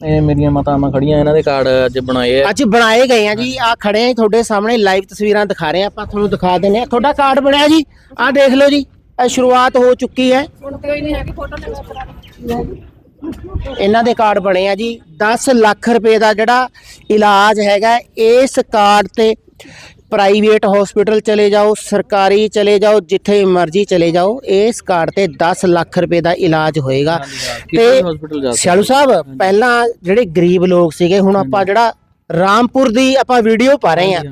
ਇਹ ਮੇਰੀਆਂ ਮਾਤਾਵਾਂ ਖੜੀਆਂ ਇਹਨਾਂ ਦੇ ਕਾਰਡ ਅੱਜ ਬਣਾਏ ਆ। ਅੱਜ ਬਣਾਏ ਗਏ ਆ ਜੀ ਆ ਖੜੇ ਆ ਤੁਹਾਡੇ ਸਾਹਮਣੇ ਲਾਈਵ ਤਸਵੀਰਾਂ ਦਿਖਾ ਰਹੇ ਆ ਆਪਾਂ ਤੁਹਾਨੂੰ ਦਿਖਾ ਦਿੰਨੇ ਆ। ਤੁਹਾਡਾ ਕਾਰਡ ਬਣਿਆ ਜੀ ਆ ਦੇਖ ਲਓ ਜੀ ਇਹ ਸ਼ੁਰੂਆਤ ਹੋ ਚੁੱਕੀ ਹੈ। ਇਹਨਾਂ ਦੇ ਕਾਰਡ ਬਣੇ ਆ ਜੀ 10 ਲੱਖ ਰੁਪਏ ਦਾ ਜਿਹੜਾ ਇਲਾਜ ਹੈਗਾ ਇਸ ਕਾਰਡ ਤੇ ਪ੍ਰਾਈਵੇਟ ਹਸਪੀਟਲ ਚਲੇ ਜਾਓ ਸਰਕਾਰੀ ਚਲੇ ਜਾਓ ਜਿੱਥੇ ਮਰਜ਼ੀ ਚਲੇ ਜਾਓ ਇਸ ਕਾਰਡ ਤੇ 10 ਲੱਖ ਰੁਪਏ ਦਾ ਇਲਾਜ ਹੋਏਗਾ। ਜਾ ਸਿਆਲੂ ਸਾਹਿਬ ਪਹਿਲਾਂ ਜਿਹੜੇ ਗਰੀਬ ਲੋਕ ਸੀਗੇ ਹੁਣ ਆਪਾਂ ਜਿਹੜਾ ਰਾਮਪੁਰ ਦੀ ਆਪਾਂ ਵੀਡੀਓ ਪਾ ਰਹੇ ਆ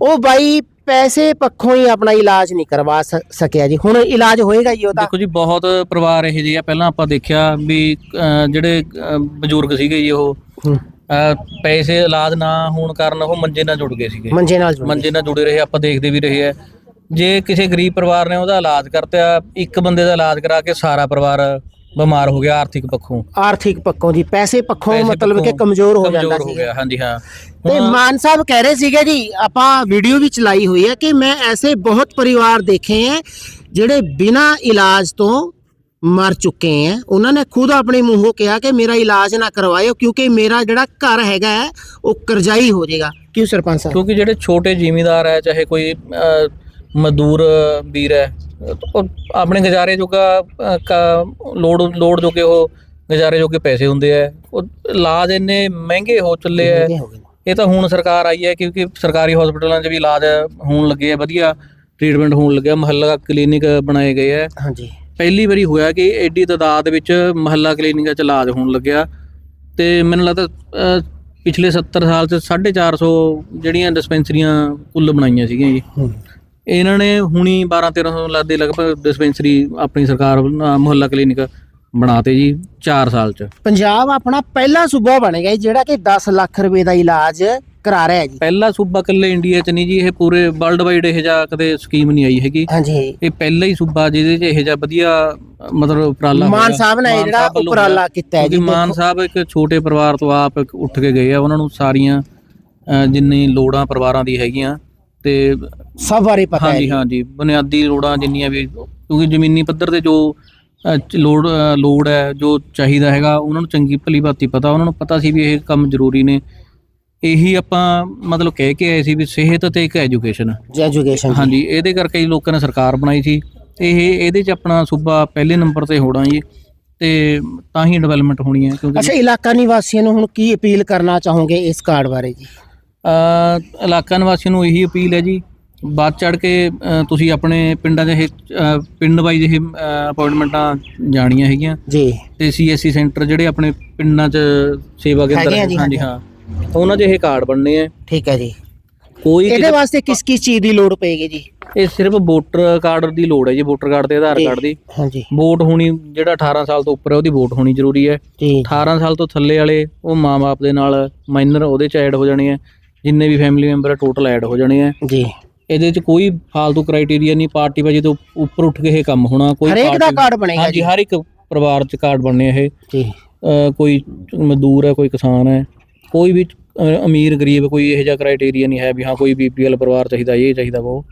ਉਹ ਬਾਈ ਪੈਸੇ ਪੱਖੋਂ ਹੀ ਆਪਣਾ ਇਲਾਜ ਨਹੀਂ ਕਰਵਾ ਸਕਿਆ ਜੀ। ਹੁਣ ਇਲਾਜ ਹੋਏਗਾ ਜੀ ਉਹਦਾ। ਦੇਖੋ ਜੀ ਬਹੁਤ ਪਰਿਵਾਰ ਇਹ ਜਿਹੇ ਆ। ਪਹਿਲਾਂ ਆਪਾਂ ਦੇਖਿਆ ਵੀ ਜਿਹੜੇ ਬਜ਼ੁਰਗ ਸੀਗੇ ਜੀ ਉਹ। ਅਹ, ਪੈਸੇ ਇਲਾਜ ਨਾ ਹੋਣ ਕਾਰਨ ਉਹ ਮੰਜੇ ਨਾਲ ਜੁੜ ਗਏ ਸੀਗੇ। ਮੰਜੇ ਨਾਲ ਜੁੜੇ। ਮੰਜੇ ਨਾਲ ਜੁੜੇ ਰਹੇ ਆਪਾਂ ਦੇਖਦੇ ਵੀ ਰਹੇ ਆ ਜੇ ਕਿਸੇ ਗਰੀਬ ਪਰਿਵਾਰ ਨੇ ਉਹਦਾ ਇਲਾਜ ਕਰਤਾ ਇੱਕ ਬੰਦੇ ਦਾ ਇਲਾਜ ਕਰਾ ਕੇ ਸਾਰਾ ਪਰਿਵਾਰ ਬਿਮਾਰ ਹੋ ਗਿਆ ਆਰਥਿਕ ਪੱਖੋਂ। ਆਰਥਿਕ ਪੱਖੋਂ ਜੀ ਪੈਸੇ ਪੱਖੋਂ ਪੈਸੇ ਮਤਲਬ ਕਿ ਪੱਖੋਂ ਕਮਜ਼ੋਰ ਹੋ ਜਾਂਦਾ ਕਮਜ਼ੋਰ ਹੋ ਸੀ ਗਿਆ ਹਾਂਜੀ ਹਾਂ। ਤੇ ਹੁਣ- ਮਾਨ ਸਾਹਿਬ ਕਹਿ ਰਹੇ ਸੀਗੇ ਜੀ ਆਪਾਂ ਵੀਡੀਓ ਵੀ ਚਲਾਈ ਹੋਈ ਹੈ ਕਿ ਮੈਂ ਐਸੇ ਬਹੁਤ ਪਰਿਵਾਰ ਦੇਖੇ ਹੈ ਜਿਹੜੇ ਬਿਨਾਂ ਇਲਾਜ ਤੋਂ ਮਰ ਚੁੱਕੇ ਹੈ ਉਹਨਾਂ ਨੇ ਖੁਦ ਆਪਣੇ ਮੂੰਹੋਂ ਕਿਹਾ ਕਿ ਮੇਰਾ ਇਲਾਜ ਨਾ ਕਰਵਾਇਓ ਕਿਉਂਕਿ ਮੇਰਾ ਜਿਹੜਾ ਘਰ ਹੈਗਾ ਹੈ, ਉਹ ਕਰਜ਼ਾਈ ਹੋ ਜਾਏਗਾ। ਕਿਉਂ ਸਰਪੰਚ ਸਾਹਿਬ? ਕਿਉਂਕਿ ਜਿਹੜੇ ਛੋਟੇ ਜ਼ਿਮੀਂਦਾਰ ਹੈ ਚਾਹੇ ਕੋਈ ਮਜ਼ਦੂਰ ਵੀਰ ਹੈ ਆਪਣੇ ਗੁਜ਼ਾਰੇ ਜੋਗਾ ਲੋੜ ਲੋੜ ਜੋਗੇ ਉਹ ਗੁਜ਼ਾਰੇ ਜੋਗੇ ਪੈਸੇ ਹੁੰਦੇ ਆ ਉਹ ਇਲਾਜ ਇੰਨੇ ਮਹਿੰਗੇ ਹੋ ਚੱਲੇ ਆ। ਇਹ ਤਾਂ ਹੁਣ ਸਰਕਾਰ ਆਈ ਹੈ ਕਿਉਂਕਿ ਸਰਕਾਰੀ ਹਸਪਤਾਲਾਂ 'ਚ ਵੀ ਇਲਾਜ ਹੋਣ ਲੱਗੇ ਆ ਵਧੀਆ ਟ੍ਰੀਟਮੈਂਟ ਹੋਣ ਲੱਗਿਆ। ਮੁਹੱਲਾ ਕਲੀਨਿਕ ਬਣਾਏ ਗਏ ਆ ਹਾਂਜੀ। ਪਹਿਲੀ ਵਾਰੀ ਹੋਇਆ ਕਿ ਐਡੀ ਤਾਦਾਦ ਵਿੱਚ ਮੁਹੱਲਾ ਕਲੀਨਿਕਾਂ 'ਚ ਇਲਾਜ ਹੋਣ ਲੱਗਿਆ ਤੇ ਮੈਨੂੰ ਲੱਗਦਾ ਪਿਛਲੇ 70 ਸਾਲ 'ਚ 450 ਜਿਹੜੀਆਂ ਡਿਸਪੈਂਸਰੀਆਂ ਕੁੱਲ ਬਣਾਈਆਂ ਸੀਗੀਆਂ ਜੀ। ਇਹਨਾਂ ਨੇ ਹੁਣੀ 12 1300 ਲੱਗਦੇ ਲਗਭਗ ਡਿਸਪੈਂਸਰੀ ਆਪਣੀ ਸਰਕਾਰ ਮੁਹੱਲਾ ਕਲੀਨਿਕ ਬਣਾਤੇ ਜੀ 4 ਸਾਲ 'ਚ ਪੰਜਾਬ ਆਪਣਾ ਪਹਿਲਾ ਸੂਬਾ ਬਣੇਗਾ ਜਿਹੜਾ ਕਿ 10 ਲੱਖ ਰੁਪਏ ਦਾ ਇਲਾਜ ਕਰਾ ਰਿਹਾ ਹੈ ਜੀ ਪਹਿਲਾ ਸੂਬਾ ਇਕੱਲੇ ਇੰਡੀਆ 'ਚ ਨਹੀਂ ਜੀ ਇਹ ਪੂਰੇ ਵਰਲਡ ਵਾਈਡ ਇਹ ਜਿਹਾ ਕਦੇ ਸਕੀਮ ਨਹੀਂ ਆਈ ਹੈਗੀ ਹਾਂਜੀ ਇਹ ਪਹਿਲਾ ਹੀ ਸੂਬਾ ਜਿਹਦੇ 'ਚ ਇਹ ਜਿਹਾ ਵਧੀਆ ਮਤਲਬ ਉਪਰਾਲਾ ਮਾਨ। ਸਾਹਿਬ ਨੇ ਜਿਹੜਾ ਉਪਰਾਲਾ। ਕੀਤਾ ਹੈ ਜੀ ਮਾਨ ਸਾਹਿਬ ਇੱਕ ਛੋਟੇ ਪਰਿਵਾਰ ਤੋਂ ਆਪ ਉੱਠ ਕੇ ਗਏ ਆ ਉਹਨਾਂ ਨੂੰ ਸਾਰੀਆਂ ਜਿੰਨੀ ਲੋੜਾਂ ਪਰਿਵਾਰਾਂ ਦੀ ਹੈਗੀਆਂ ਤੇ ਸਭ ਬਾਰੇ ਪਤਾ ਹੈ ਹਾਂਜੀ ਜੀ। ਹਾਂਜੀ ਬੁਨਿਆਦੀ ਲੋੜਾਂ ਜਿੰਨੀਆਂ ਵੀ ਕਿਉਂਕਿ ਜ਼ਮੀਨੀ ਪੱਧਰ ਤੇ ਜੋ ਲੋੜ ਲੋੜ ਹੈ ਜੋ ਚਾਹੀਦਾ ਹੈਗਾ ਉਹਨਾਂ ਨੂੰ ਚੰਗੀ ਭਲੀ ਭਾਤੀ ਪਤਾ ਉਹਨਾਂ ਨੂੰ ਪਤਾ ਸੀ ਵੀ ਇਹ ਕੰਮ ਜ਼ਰੂਰੀ ਨੇ ਇਹੀ ਆਪਾਂ ਮਤਲਬ ਕਹਿ ਕੇ ਆਏ ਸੀ ਵੀ ਸਿਹਤ ਤੇ ਇੱਕ ਐਜੂਕੇਸ਼ਨ ਐਜੂਕੇਸ਼ਨ। ਹਾਂਜੀ ਇਹਦੇ ਕਰਕੇ ਹੀ ਲੋਕਾਂ ਨੇ ਸਰਕਾਰ ਬਣਾਈ ਸੀ। ਇਹ ਇਹਦੇ ਚ ਆਪਣਾ ਸੂਬਾ ਪਹਿਲੇ ਨੰਬਰ ਤੇ ਹੋਣਾ ਜੀ ਤੇ ਤਾਂ ਹੀ ਡਿਵੈਲਪਮੈਂਟ ਹੋਣੀ ਹੈ ਕਿਉਂਕਿ ਅੱਛਾ ਇਲਾਕਾ ਨਿਵਾਸੀਆਂ ਨੂੰ ਹੁਣ ਕੀ ਅਪੀਲ ਕਰਨਾ ਚਾਹੋਗੇ ਇਸ ਕਾਰਡ ਬਾਰੇ ਜੀ? ਅ ਇਲਾਕਾ ਨਿਵਾਸੀਆਂ ਨੂੰ ਇਹੀ ਅਪੀਲ ਹੈ ਜੀ ਵੱਧ ਚੜ ਕੇ ਤੁਸੀਂ ਆਪਣੇ ਪਿੰਡਾਂ ਦੇ ਇਹ ਪਿੰਡ ਵਾਈਜ਼ ਇਹ ਅਪਾਇੰਟਮੈਂਟਾਂ ਜਾਣੀਆਂ ਹੈਗੀਆਂ। ਜੀ। ਤੇ ਸੀਐਸਸੀ ਸੈਂਟਰ ਜਿਹੜੇ ਆਪਣੇ ਪਿੰਡਾਂ 'ਚ ਸੇਵਾ ਕੇਂਦਰ ਹਾਂਜੀ ਹਾਂ। ਉਹਨਾਂ 'ਚ ਇਹ ਕਾਰਡ ਬਣਨੇ ਆ। ਠੀਕ ਹੈ ਜੀ। ਕੋਈ ਇਹਦੇ ਕਿਤੇ- ਵਾਸਤੇ ਕਿਸ ਕਿਸ ਚੀਜ਼ ਦੀ ਲੋੜ ਪਏਗੀ ਜੀ? ਇਹ ਸਿਰਫ ਵੋਟਰ ਕਾਰਡ ਦੀ ਲੋੜ ਹੈ ਜੀ ਵੋਟਰ ਕਾਰਡ ਤੇ ਆਧਾਰ ਜੀ। ਕਾਰਡ ਦੀ। ਹਾਂਜੀ। ਵੋਟ ਹੋਣੀ ਜਿਹੜਾ 18 ਸਾਲ ਤੋਂ ਉੱਪਰ ਹੈ ਉਹਦੀ ਵੋਟ ਹੋਣੀ ਜ਼ਰੂਰੀ ਹੈ। ਜੀ। 18 ਸਾਲ ਤੋਂ ਥੱਲੇ ਵਾਲੇ ਉਹ ਮਾਂ-ਬਾਪ ਦੇ ਨਾਲ ਮਾਈਨਰ ਉਹਦੇ ਚ ਐਡ ਹੋ ਜਾਣੇ ਆ। ਜਿੰਨੇ ਵੀ ਫੈਮਿਲੀ ਮੈਂਬਰ ਟੋਟਲ ਐਡ ਹੋ ਜਾਣੇ ਆ। ਜੀ। ਇਹਦੇ ਚ ਕੋਈ ਫਾਲਤੂ ਕ੍ਰਾਈਟੇਰੀਆ ਨਹੀਂ ਪਾਰਟੀ ਬਾਜੀ ਤੋਂ ਉੱਪਰ ਉੱਠ ਕੇ ਇਹ ਕੰਮ ਹੋਣਾ ਕੋਈ ਹਰੇਕ ਦਾ ਕਾਰਡ ਬਣੇਗਾ ਹਾਂਜੀ ਜੀ। ਹਰ ਇੱਕ ਪਰਿਵਾਰ ਚ ਕਾਰਡ ਬਣਨੇ ਇਹ। ਜੀ। ਅਹ ਕੋਈ ਮਜ਼ਦੂਰ ਹੈ ਕੋਈ ਕਿਸਾਨ ਹੈ ਕੋਈ ਵੀ ਅਮੀਰ ਗਰੀਬ ਕੋਈ ਇਹੋ ਜਿਹਾ ਕ੍ਰਾਈਟੇਰੀਆ ਨਹੀਂ ਹੈ ਵੀ ਹਾਂ ਕੋਈ ਬੀਪੀਐਲ ਪਰਿਵਾਰ ਚਾਹੀਦਾ ਇਹ ਚਾਹੀਦਾ ਉਹ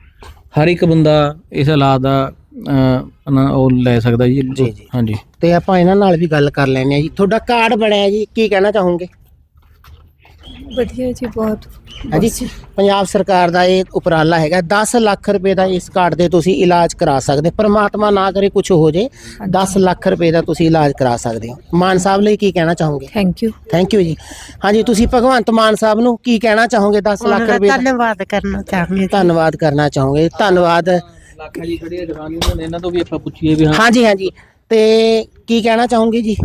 ਹਰ ਇੱਕ ਬੰਦਾ ਇਸ ਹਾਲਾਤ ਦਾ ਉਹ ਲੈ ਸਕਦਾ ਜੀ। ਜੀ, ਜੀ। ਹਾਂਜੀ। ਤੇ ਆਪਾਂ ਇਹਨਾਂ ਨਾਲ ਵੀ ਗੱਲ ਕਰ ਲੈਣੇ ਆ ਜੀ। ਤੁਹਾਡਾ ਕਾਰਡ ਬਣਿਆ ਜੀ ਕੀ ਕਹਿਣਾ ਚਾਹੋਗੇ? ਵਧੀਆ ਜੀ ਬਹੁਤ ਹਾਂਜੀ। ਪੰਜਾਬ ਸਰਕਾਰ ਦਾ ਇਹ ਉਪਰਾਲਾ ਹੈਗਾ 10 ਲੱਖ ਰੁਪਏ ਦਾ ਇਸ ਕਾਰਡ ਦੇ ਤੁਸੀਂ ਇਲਾਜ ਕਰਾ ਸਕਦੇ ਪਰਮਾਤਮਾ ਨਾ ਕਰੇ ਕੁਝ ਹੋ ਜੇ 10 ਲੱਖ ਰੁਪਏ ਦਾ ਤੁਸੀਂ ਇਲਾਜ ਕਰਾ ਸਕਦੇ ਹੋ। ਮਾਨ ਸਾਹਿਬ ਲਈ ਕੀ ਕਹਿਣਾ ਚਾਹੋਗੇ? ਥੈਂਕ ਯੂ ਥੈਂਕ ਯੂ ਜੀ। ਹਾਂਜੀ ਤੁਸੀਂ ਭਗਵੰਤ ਮਾਨ ਸਾਹਿਬ ਨੂੰ ਕੀ ਕਹਿਣਾ ਚਾਹੋਗੇ 10 ਲੱਖ ਰੁਪਏ ਦਾ? ਧੰਨਵਾਦ ਕਰਨਾ ਚਾਹੁੰਦੀ ਧੰਨਵਾਦ ਕਰਨਾ ਚਾਹੋਗੇ ਧੰਨਵਾਦ। ਲੱਖਾਂ ਜੀ ਖੜੇ ਉਹਨਾਂ ਨੇ ਇਹਨਾਂ ਤੋਂ ਵੀ ਆਪਾਂ ਪੁੱਛੀਏ ਵੀ ਹਾਂ। ਹਾਂਜੀ ਹਾਂਜੀ। ਤੇ ਕੀ ਕਹਿਣਾ ਚਾਹੋਗੇ ਜੀ?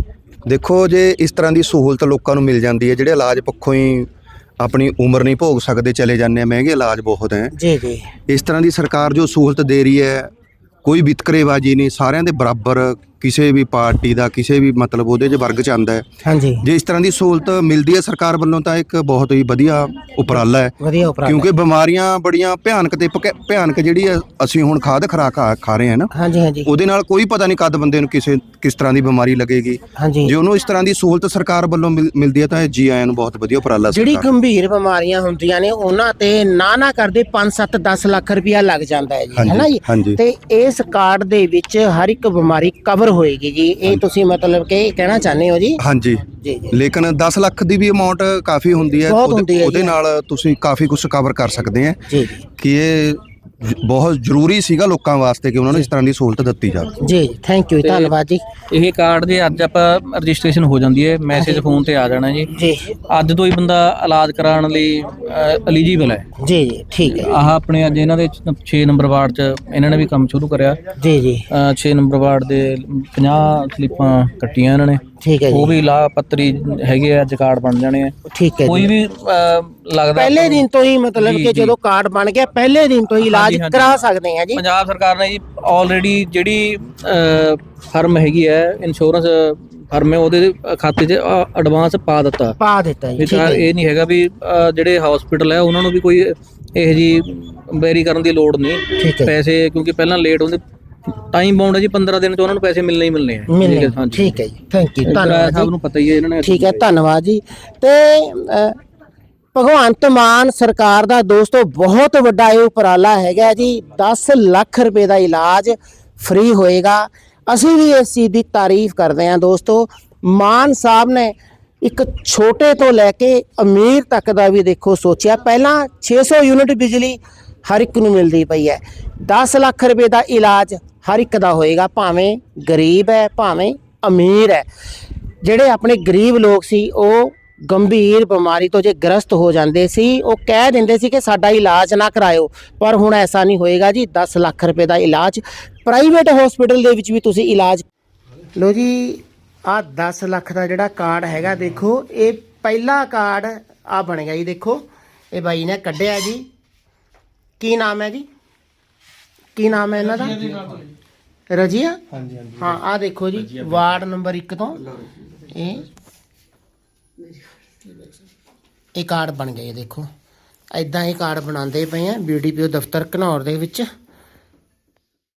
ਦੇਖੋ ਜੇ ਇਸ ਤਰ੍ਹਾਂ ਦੀ ਸਹੂਲਤ ਲੋਕਾਂ ਨੂੰ ਮਿਲ ਜਾਂਦੀ ਹੈ ਜਿਹੜੇ ਇਲਾਜ ਪੱਖੋਂ ਹੀ ਆਪਣੀ ਉਮਰ ਨਹੀਂ ਭੋਗ ਸਕਦੇ ਚਲੇ ਜਾਂਦੇ ਆ ਮਹਿੰਗੇ ਇਲਾਜ ਬਹੁਤ ਹੈ। ਜੀ ਜੀ। ਇਸ ਤਰ੍ਹਾਂ ਦੀ ਸਰਕਾਰ ਜੋ ਸਹੂਲਤ ਦੇ ਰਹੀ ਹੈ ਕੋਈ ਵਿਤਕਰੇਬਾਜ਼ੀ ਨਹੀਂ ਸਾਰਿਆਂ ਦੇ ਬਰਾਬਰ ਕਿਸੇ ਵੀ ਪਾਰਟੀ ਦਾ ਕਿਸੇ ਵੀ ਮਤਲਬ ਉਹਦੇ 'ਚ ਵਰਗ 'ਚ ਆਉਂਦਾ ਹੈ। ਹਾਂਜੀ। ਜੇ ਇਸ ਤਰ੍ਹਾਂ ਦੀ ਸਹੂਲਤ ਮਿਲਦੀ ਹੈ ਸਰਕਾਰ ਵੱਲੋਂ ਤਾਂ ਇੱਕ ਬਹੁਤ ਹੀ ਵਧੀਆ ਉਪਰਾਲਾ ਹੈ। ਵਧੀਆ ਉਪਰਾਲਾ। ਕਿਉਂਕਿ ਬਿਮਾਰੀਆਂ ਬੜੀਆਂ ਭਿਆਨਕ ਤੇ ਭਕ- ਭਿਆਨਕ ਜਿਹੜੀ ਹੈ ਅਸੀਂ ਹੁਣ ਖਾਦ ਖੁਰਾਕ ਖਾ- ਖਾ ਰਹੇ ਹਾਂ ਨਾ। ਹਾਂਜੀ ਹਾਂਜੀ। ਉਹਦੇ ਨਾਲ ਕੋਈ ਪਤਾ ਨਹੀਂ ਕਦ ਬੰਦੇ ਨੂੰ ਕਿਸੇ ਕਿਸ ਤਰ੍ਹਾਂ ਦੀ ਬਿਮਾਰੀ ਲੱਗੇਗੀ। ਹਾਂਜੀ। ਜੇ ਉਹਨੂੰ ਇਸ ਤਰ੍ਹਾਂ ਦੀ ਸਹੂਲਤ ਸਰਕਾਰ ਵੱਲੋਂ ਮਿਲ- ਮਿਲਦੀ ਹੈ ਤਾਂ ਇਹ ਜੀ ਆਇਆਂ ਨੂੰ ਬਹੁਤ ਵਧੀਆ ਉਪਰਾਲਾ ਜਿਹੜੀ ਸਰਕਾਰ। ਗੰਭੀਰ ਬਿਮਾਰੀਆਂ ਹੁੰਦੀਆਂ ਨੇ ਉਹਨਾਂ ਤੇ ਨਾ ਨਾ ਕਰਦੇ 5 7 10 ਲੱਖ ਰੁਪਇਆ ਲੱਗ ਜਾਂਦਾ ਹੈ ਜੀ ਹਾਂਜੀ, ਹੈ ਨਾ ਜੀ? ਹਾਂਜੀ। ਤੇ ਇਸ ਕਾਰਡ ਦੇ ਵਿੱਚ ਹਰ ਇੱਕ ਬਿਮਾਰੀ ਕਵਰ ਕਵਰ ਹੋਏਗੀ ਜੀ ਇਹ ਤੁਸੀਂ ਮਤਲਬ ਕਿ ਕਹਿਣਾ ਚਾਹੁੰਦੇ ਹੋ ਜੀ? ਹਾਂਜੀ। ਜੀ ਜੀ। ਲੇਕਿਨ 10 ਲੱਖ ਦੀ ਵੀ ਅਮਾਉਂਟ ਕਾਫੀ ਹੁੰਦੀ ਹੈ ਬਹੁਤ ਉਹਦੇ- ਹੁੰਦੀ ਹੈ ਉਹਦੇ ਜੀ। ਨਾਲ ਤੁਸੀਂ ਕਾਫੀ ਕੁਝ ਕਵਰ ਕਰ ਸਕਦੇ ਆ ਜੀ। ਕਿ ਇਹ ਜ- ਬਹੁਤ ਜ਼ਰੂਰੀ ਸੀਗਾ ਲੋਕਾਂ ਵਾਸਤੇ ਕਿ ਉਹਨਾਂ ਨੂੰ ਇਸ ਤਰ੍ਹਾਂ ਦੀ ਸਹੂਲਤ ਦਿੱਤੀ ਜਾਵੇ। ਜੀ ਥੈਂਕ ਯੂ ਧੰਨਵਾਦ ਜੀ। ਇਹ ਕਾਰਡ ਜੇ ਅੱਜ ਆਪਾਂ ਰਜਿਸਟ੍ਰੇਸ਼ਨ ਹੋ ਜਾਂਦੀ ਹੈ ਮੈਸੇਜ ਫੋਨ ਤੇ ਆ ਜਾਣਾ ਜੀ। ਜੀ। ਅੱਜ ਤੋਂ ਹੀ ਬੰਦਾ ਇਲਾਜ ਕਰਾਉਣ ਲਈ ਐਲੀਜੀਬਲ ਹੈ। ਜੀ ਜੀ ਠੀਕ ਹੈ। ਆਹ ਆਪਣੇ ਅੱਜ ਇਹਨਾਂ ਦੇ 6 ਨੰਬਰ ਵਾਰਡ 'ਚ ਇਹਨਾਂ ਨੇ ਵੀ ਕੰਮ ਸ਼ੁਰੂ ਕਰਿਆ। ਜੀ ਜੀ। 6 ਨੰਬਰ ਵਾਰਡ ਦੇ 50 ਸਲੀਪਾਂ ਕੱਟੀਆਂ ਇਹਨਾਂ ਨੇ। ਠੀਕ ਹੈ ਉਹ ਜੀ। ਵੀ ਲਾਪੱਤਰੀ ਹੈਗੇ ਆ ਅੱਜ ਕਾਰਡ ਬਣ ਜਾਣੇ ਆ। ਠੀਕ ਹੈ ਕੋਈ ਜੀ। ਵੀ ਅਹ, ਲੱਗਦਾ ਪਹਿਲੇ ਦਿਨ ਤੋਂ ਹੀ ਮਤਲਬ ਜੀ, ਕਿ ਜੀ। ਜਦੋਂ ਕਾਰਡ ਬਣ ਗਿਆ ਪਹਿਲੇ ਦਿਨ ਤੋਂ ਹੀ ਇਲਾਜ ਹਾਂਜੀ, ਹਾਂਜੀ। ਕਰਾ ਸਕਦੇ ਆ ਜੀ। ਪੰਜਾਬ ਸਰਕਾਰ ਨੇ ਜੀ ਆਲਰੇਡੀ ਜਿਹੜੀ ਫਰਮ ਹੈਗੀ ਹੈ ਇੰਸ਼ੋਰੈਂਸ ਫਰਮ ਹੈ ਉਹਦੇ ਖਾਤੇ 'ਚ ਐਡਵਾਂਸ ਪਾ ਦਿੱਤਾ। ਪਾ ਦਿੱਤਾ ਜੀ ਠੀਕ ਹੈ ਜੀ। ਇਹ ਨਹੀਂ ਹੈਗਾ ਵੀ ਅਹ, ਜਿਹੜੇ ਹਸਪੀਟਲ ਹੈ ਉਹਨਾਂ ਨੂੰ ਵੀ ਕੋਈ ਇਹ ਜੀ ਬੈਰੀ ਕਰਨ ਦੀ ਲੋੜ ਨਹੀਂ। ਠੀਕ ਹੈ ਪੈਸੇ ਕਿਉਂਕਿ ਪਹਿਲਾਂ ਲੇਟ ਹੁੰਦੇ ਟਾਈਮ ਬਾਉਂਡ ਹੈ ਜੀ 15 ਦਿਨ ਚ ਉਹਨਾਂ ਨੂੰ ਪੈਸੇ ਮਿਲਣੇ ਹੀ ਮਿਲਣੇ ਆ। ਹਾਂਜੀ। ਠੀਕ ਹੈ ਜੀ। ਥੈਂਕ ਯੂ ਧੰਨਵਾਦ ਜੀ। ਨੂੰ ਪਤਾ ਹੀ ਹੈ ਇਹਨਾਂ ਨੇ। ਠੀਕ ਹੈ ਧੰਨਵਾਦ ਜੀ। ਤੇ ਭਗਵੰਤ ਮਾਨ ਸਰਕਾਰ ਦਾ ਦੋਸਤੋ ਬਹੁਤ ਵੱਡਾ ਇਹ ਉਪਰਾਲਾ ਹੈਗਾ ਜੀ। 10 ਲੱਖ ਰੁਪਏ ਦਾ ਇਲਾਜ ਫ੍ਰੀ ਹੋਏਗਾ। ਅਸੀਂ ਵੀ ਇਸ ਚੀਜ਼ ਦੀ ਤਾਰੀਫ ਕਰਦੇ ਹਾਂ ਦੋਸਤੋ। ਮਾਨ ਸਾਹਿਬ ਨੇ ਇੱਕ ਛੋਟੇ ਤੋਂ ਲੈ ਕੇ ਅਮੀਰ ਤੱਕ ਦਾ ਵੀ ਦੇਖੋ ਸੋਚਿਆ। ਪਹਿਲਾਂ 600 ਯੂਨਿਟ ਬਿਜਲੀ ਹਰ ਇੱਕ ਨੂੰ ਮਿਲਦੀ ਪਈ ਹੈ। 10 ਲੱਖ ਰੁਪਏ ਦਾ ਇਲਾਜ ਹਰ ਇੱਕ ਦਾ ਹੋਏਗਾ, ਭਾਵੇਂ ਗਰੀਬ ਹੈ, ਭਾਵੇਂ ਅਮੀਰ ਹੈ। ਜਿਹੜੇ ਆਪਣੇ ਗਰੀਬ ਲੋਕ ਸੀ, ਉਹ ਗੰਭੀਰ ਬਿਮਾਰੀ ਤੋਂ ਜੇ ਗ੍ਰਸਤ ਹੋ ਜਾਂਦੇ ਸੀ, ਉਹ ਕਹਿ ਦਿੰਦੇ ਸੀ ਕਿ ਸਾਡਾ ਇਲਾਜ ਨਾ ਕਰਾਇਓ। ਪਰ ਹੁਣ ਐਸਾ ਨਹੀਂ ਹੋਏਗਾ ਜੀ 10 ਲੱਖ ਰੁਪਏ ਦਾ ਇਲਾਜ ਪ੍ਰਾਈਵੇਟ ਹਸਪੀਟਲ ਦੇ ਵਿੱਚ ਵੀ ਤੁਸੀਂ ਇਲਾਜ ਲੋ ਜੀ, ਆ 10 ਲੱਖ ਦਾ ਜਿਹੜਾ ਕਾਰਡ ਹੈਗਾ, ਦੇਖੋ, ਇਹ ਪਹਿਲਾ ਕਾਰਡ ਆ ਬਣ ਗਿਆ ਜੀ, ਦੇਖੋ। ਇਹ ਬਾਈ ਨੇ ਕੱਢਿਆ ਜੀ। ਕੀ ਨਾਮ ਹੈ ਜੀ? ਕੀ ਨਾਮ ਹੈ ਇਹਨਾਂ ਦਾ? ਰਜੀਆ ਹਾਂਜੀ ਹਾਂਜੀ। ਹਾਂ ਆ ਦੇਖੋ ਜੀ ਵਾਰਡ ਨੰਬਰ 1 ਤੋਂ ਇਹ ਇਹ ਕਾਰਡ ਬਣ ਗਏ ਦੇਖੋ। ਐਦਾਂ ਇਹ ਕਾਰਡ ਬਣਾਉਂਦੇ ਪਏ ਆ ਬੀਡੀਪੀਓ ਦਫ਼ਤਰ ਘਨੌਰ ਦੇ ਵਿੱਚ।